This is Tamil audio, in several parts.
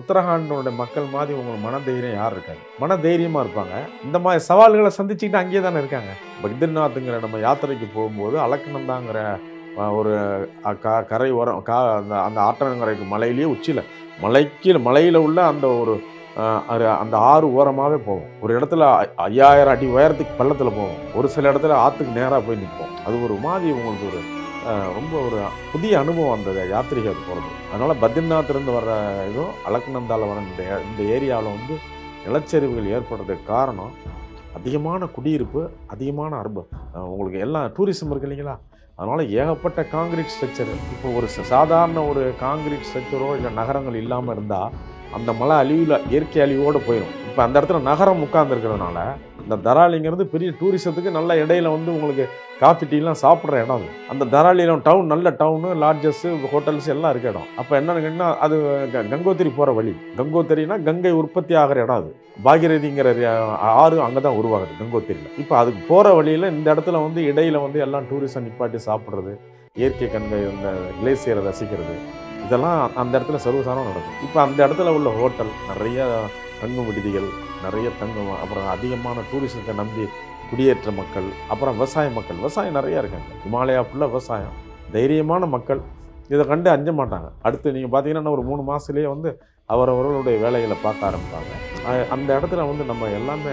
உத்தரகாண்டோட மக்கள் மாதிரி உங்களுக்கு மன தைரியம் யார் இருக்காங்க? மன தைரியமாக இருப்பாங்க. இந்த மாதிரி சவால்களை சந்திச்சுக்கிட்டு அங்கேயே தானே இருக்காங்க. பத்ரிநாத்துங்கிற நம்ம யாத்திரைக்கு போகும்போது அலக்கணந்தாங்கிற ஒரு கா க கரை ஓரம் கா அந்த அந்த ஆற்றங்கரைக்கு மலையிலேயே உச்சியில் மலைக்கு மலையில் உள்ள அந்த ஒரு அந்த ஆறு ஓரமாகவே போவோம். ஒரு இடத்துல ஐ- ஐயாயிரம் அடி உயரத்துக்கு பள்ளத்தில் போவோம். ஒரு சில இடத்துல ஆற்றுக்கு நேராக போய் நிற்போம். அது ஒரு மாதிரி உங்களுக்கு ஒரு ரொம்ப ஒரு புதிய அனுபவம் அந்த யாத்திரிகள் போகிறது அதனால் பத்ரிநாத்லேருந்து வர்ற இதுவும் அலக்கநந்தால வர இந்த இந்த ஏரியாவில் வந்து நிலச்சரிவுகள் ஏற்படுறதுக்கு காரணம் அதிகமான குடியிருப்பு அதிகமான அர்பம் உங்களுக்கு எல்லாம் டூரிசம் இருக்கு இல்லைங்களா? அதனால் ஏகப்பட்ட காங்கிரீட் ஸ்ட்ரக்சர் இப்போ ஒரு சாதாரண ஒரு காங்கிரீட் ஸ்ட்ரக்சரோ இல்லை நகரங்கள் இல்லாமல் இருந்தால் அந்த மலை அழிவில் இயற்கை அழிவோடு போயிடும் இப்போ அந்த இடத்துல நகரம் உட்கார்ந்துருக்கிறதுனால இந்த தராலிங்கிறது பெரிய டூரிசத்துக்கு நல்ல இடையில வந்து உங்களுக்கு காஃபி டீலாம் சாப்பிட்ற இடம் அது. அந்த தராலியில் டவுன் நல்ல டவுனு லாட்ஜஸ்ஸு ஹோட்டல்ஸ் எல்லாம் இருக்க இடம். அப்போ என்னன்னு அது க- கங்கோத்திரி போகிற வழி. கங்கோத்திரினா கங்கை உற்பத்தி ஆகிற இடம் அது. பாகிரதிங்கிற ஆறு அங்கே தான் உருவாகுது கங்கோத்திரியில். இப்போ அதுக்கு போகிற வழியில் இந்த இடத்துல வந்து இடையில வந்து எல்லாம் டூரிஸ்டம் நிப்பாட்டி சாப்பிட்றது இயற்கை கங்கை இந்த கிளேசியரை ரசிக்கிறது இதெல்லாம் அந்த இடத்துல சர்வசாரம் நடக்கும். இப்போ அந்த இடத்துல உள்ள ஹோட்டல் நிறைய தங்கும் விடுதிகள் நிறைய தங்கும் அப்புறம் அதிகமான டூரிஸ்டத்தை நம்பி குடியேற்ற மக்கள் அப்புறம் விவசாய மக்கள். விவசாயம் நிறையா இருக்காங்க. ஹிமாலயா ஃபுல்லாக விவசாயம். தைரியமான மக்கள். இதை கண்டு அஞ்ச மாட்டாங்க. அடுத்து நீங்கள் பார்த்தீங்கன்னா ஒரு மூணு மாதத்துலேயே வந்து அவரவர்களுடைய வேலைகளை பார்க்க ஆரம்பிப்பாங்க. அந்த இடத்துல வந்து நம்ம எல்லாமே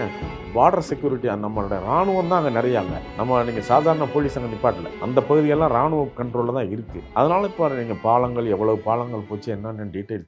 பார்டர் செக்யூரிட்டி நம்மளோட ராணுவம் தான் அங்கே நிறையா இல்லை நம்ம நீங்கள் சாதாரண போலீஸ் அங்கே நிப்பாட்டில். அந்த பகுதியெல்லாம் ராணுவ கண்ட்ரோலில் தான் இருக்குது அதனால இப்போ நீங்கள் பாலங்கள் எவ்வளவு பாலங்கள் போச்சு என்னென்னு டீட்டெயில்